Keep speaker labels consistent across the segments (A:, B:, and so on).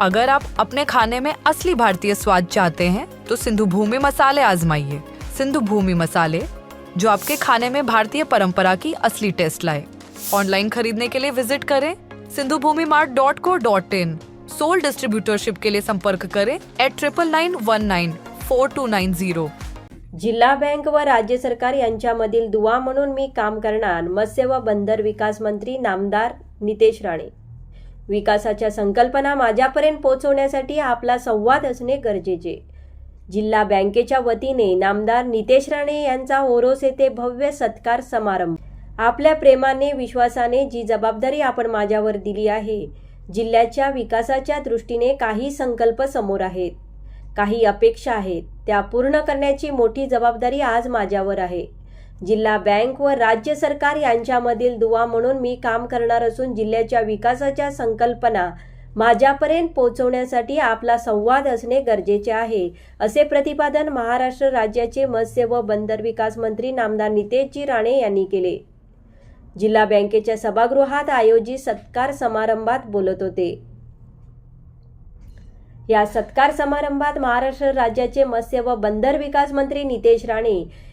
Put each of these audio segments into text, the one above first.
A: अगर आप अपने खाने में असली भारतीय स्वाद चाहते हैं तो सिंधु भूमि मसाले आजमाइए। सिंधु भूमि मसाले, जो आपके खाने में भारतीय परंपरा की असली टेस्ट लाए। ऑनलाइन खरीदने के लिए विज़िट करें Sindhu Bhumi mart dot co dot in. Sole distributorship के लिए संपर्क करें at triple nine one nine four two nine zero
B: जिल्हा बँक व राज्य सरकार यांच्यामधील दुवा म्हणून मी काम करणार मत्स्य व बंदर विकास मंत्री नामदार नितेश राणे। विकासाच्या संकल्पना माझ्यापर्यंत पोहोचवण्यासाठी आपला संवाद असणे गरजेचे. जिल्हा बँकेच्या वतीने नामदार नितेश राणे यांचा ओरोस येथे भव्य सत्कार समारंभ. आपल्या प्रेमाने विश्वासाने जी जबाबदारी आपण माझ्यावर दिली आहे जिल्ह्याच्या विकासाच्या दृष्टीने काही संकल्प समोर आहेत. काही अपेक्षा आहेत त्या पूर्ण करण्याची मोठी जबाबदारी आज माझ्यावर आहे. जिल्हा बँक व राज्य सरकार यांच्यामधील दुवा म्हणून मी काम करणार असून जिल्ह्याच्या विकासाच्या संकल्पना माझ्यापर्यंत पोहोचवण्यासाठी आपला संवाद असणे गरजेचे आहे असे प्रतिपादन महाराष्ट्र राज्याचे मत्स्य व बंदर विकास मंत्री नामदार नितेशजी राणे यांनी केले. जिल्हा बँकेच्या सभागृहात आयोजित सत्कार समारंभात बोलत होते. या सत्कार समारंभात महाराष्ट्र राज्याचे मत्स्य व बंदर विकास मंत्री नितेश राणे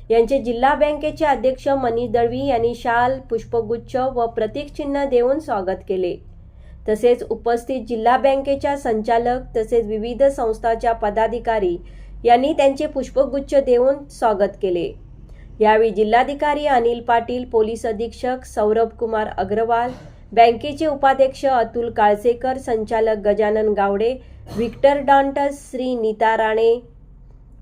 B: यांचे जिल्हा बँकेचे अध्यक्ष मनीष दळवी यांनी शाल पुष्पगुच्छ व प्रतीकचिन्ह देऊन स्वागत केले. तसेच उपस्थित जिल्हा बँकेच्या संचालक तसेच विविध संस्थाच्या पदाधिकारी यांनी त्यांचे पुष्पगुच्छ देऊन स्वागत केले. यावेळी जिल्हाधिकारी अनिल पाटील पोलीस अधीक्षक सौरभ कुमार अग्रवाल बँकेचे उपाध्यक्ष अतुल काळसेकर संचालक गजानन गावडे व्हिक्टर डॉन्टस श्री नीता राणे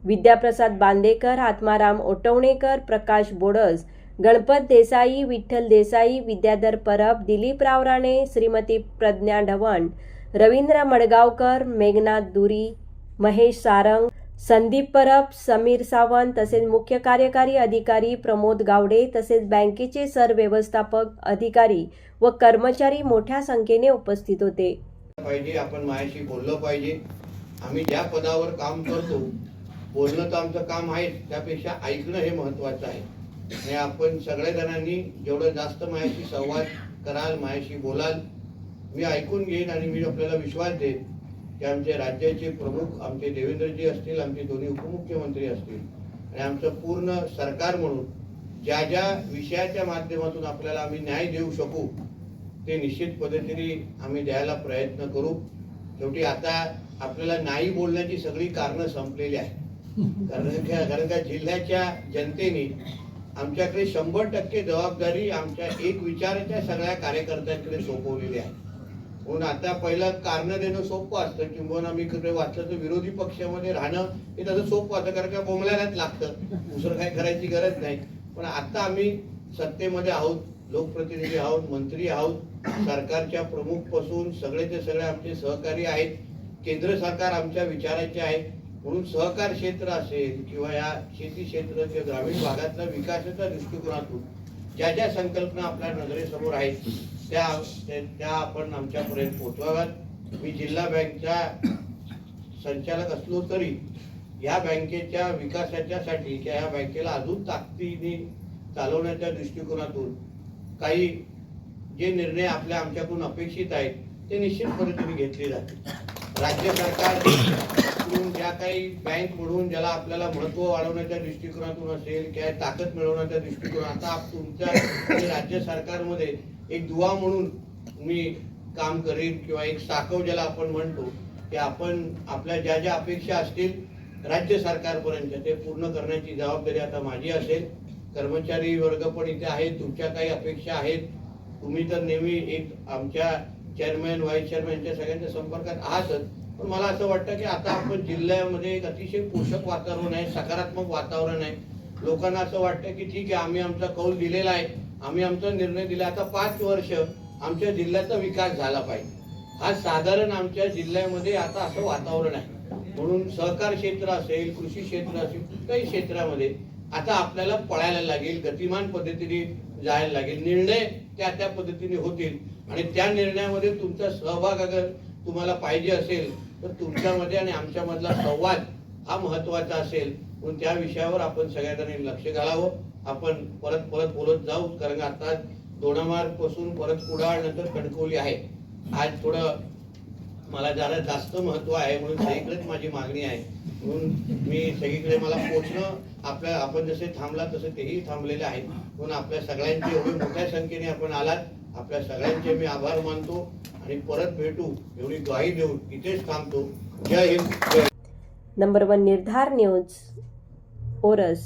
B: विद्याप्रसाद बांदेकर आत्माराम ओटवणेकर प्रकाश बोडस गणपत देसाई विठ्ठल देसाई विद्याधर परब दिलीपराव राणे श्रीमती प्रज्ञा ढवण रवींद्र मडगावकर मेघनाथ दुरी महेश सारंग संदीप परब समीर सावंत तसेच मुख्य कार्यकारी अधिकारी प्रमोद गावडे तसेच बँकेचे सरव्यवस्थापक अधिकारी व कर्मचारी मोठ्या संख्येने उपस्थित होते.
C: पाहिजे आपण मायाशी बोललं पाहिजे. आम्ही ज्या पदावर काम करतो बोलणं तर आमचं काम आहे त्यापेक्षा ऐकणं हे महत्वाचं आहे. आणि आपण सगळ्या जणांनी जेवढं जास्त मायाशी संवाद कराल मायाशी बोलाल मी ऐकून घेईन आणि मी आपल्याला विश्वास देईन की आमचे राज्याचे प्रमुख आमचे देवेंद्रजी असतील आमचे दोन्ही उपमुख्यमंत्री असतील. आणि आमचं पूर्ण सरकार म्हणून ज्या ज्या विषयाच्या माध्यमातून आपल्याला आम्ही न्याय देऊ शकू ते निश्चित पद्धतीने आम्ही द्यायला प्रयत्न करू. शेवटी आता आपल्याला नाही बोलण्याची सगळी कारणं संपलेली आहे कारण कारण का जिल्ह्याच्या जनतेने आमच्याकडे शंभर टक्के जबाबदारी आमच्या एक विचाराच्या सगळ्या कार्यकर्त्यांकडे सोपवलेली आहे. म्हणून आता पहिलं कारण देणं सोपं असतं. किंवा मी कडे वाचलं तर विरोधी पक्षामध्ये राहणं हे तसं सोपं असतं. कारण का बोंबल्यालाच लागतं. दुसरं काय करायची गरज नाही. पण आता आम्ही सत्तेमध्ये आहोत. लोकप्रतिनिधी आहोत मंत्री आहोत सरकारच्या प्रमुखपासून सगळे ते सगळे आमचे सहकारी आहेत केंद्र सरकार आमच्या विचाराचे आहे. म्हणून सहकार क्षेत्र असेल किंवा या शेती क्षेत्र किंवा ग्रामीण भागातल्या विकासाच्या दृष्टिकोनातून ज्या ज्या संकल्पना आपल्या नजरेसमोर आहेत त्या त्या- त्या आपण आमच्यापर्यंत पोहोचवाव्यात. मी जिल्हा बँकचा संचालक असलो तरी या बँकेच्या विकासाच्यासाठी किंवा या बँकेला अजून ताकदीने चालवण्याच्या दृष्टिकोनातून काही जे निर्णय आपल्या आमच्याकडून अपेक्षित आहेत ते निश्चित पद्धतीने घेतले जातील. राज्य सरकार ज्या काही बँक म्हणून ज्याला आपल्याला महत्त्व वाढवण्याच्या दृष्टिकोनातून असेल किंवा ताकद मिळवण्याच्या दृष्टिकोन आता तुमच्या राज्य सरकारमध्ये एक दुवा म्हणून मी काम करेन किंवा एक साकव ज्याला आपण म्हणतो की आपण आपल्या ज्या ज्या अपेक्षा असतील राज्य सरकारपर्यंत ते पूर्ण करण्याची जबाबदारी आता माझी असेल. कर्मचारी वर्ग पण इथे आहेत तुमच्या काही अपेक्षा आहेत? तुम्ही तर नेहमी एक आमच्या चेअरमॅन व्हाईस चेअरमॅनच्या सगळ्यांच्या संपर्कात आहातच. पण मला असं वाटतं की आता आपण जिल्ह्यामध्ये एक अतिशय पोषक वातावरण आहे सकारात्मक वातावरण आहे. लोकांना असं वाटतं की ठीक आहे आम्ही आमचा कौल दिलेला आहे. आम्ही आमचा निर्णय दिला. आता पाच वर्ष आमच्या जिल्ह्याचा विकास झाला पाहिजे. हा साधारण आमच्या जिल्ह्यामध्ये आता असं वातावरण आहे. म्हणून सहकार क्षेत्र असेल कृषी क्षेत्र असेल कुठल्याही क्षेत्रामध्ये आता आपल्याला पळायला लागेल गतिमान पद्धतीने जायला लागेल. निर्णय त्या त्या पद्धतीने होतील. आणि त्या निर्णयामध्ये तुमचा सहभाग अगर तुम्हाला पाहिजे असेल तर तुमच्यामध्ये आणि आमच्यामधला संवाद हा महत्त्वाचा असेल. म्हणून त्या विषयावर आपण सगळ्यांनी लक्ष घालावं. आपण परत परत बोलत जाऊ कारण आता दोडामार्गपासून परत कुडाळ नंतर कणकवली आहे. आज थोडं मला जरा जास्त महत्त्व आहे म्हणून सगळीकडेच माझी मागणी आहे. म्हणून मी सगळीकडे मला पोचणं आपल्या आपण जसे थांबला तसे तेही थांबलेले आहेत. म्हणून आपल्या सगळ्यांची एवढी मोठ्या संख्येने आपण आलात. आपल्या सगळ्यांचे मी आभार मानतो आणि परत भेटू एवढी ग्वाही देऊन इथेच थांबतो. Jai Hind
B: number one Nirdhar news Oras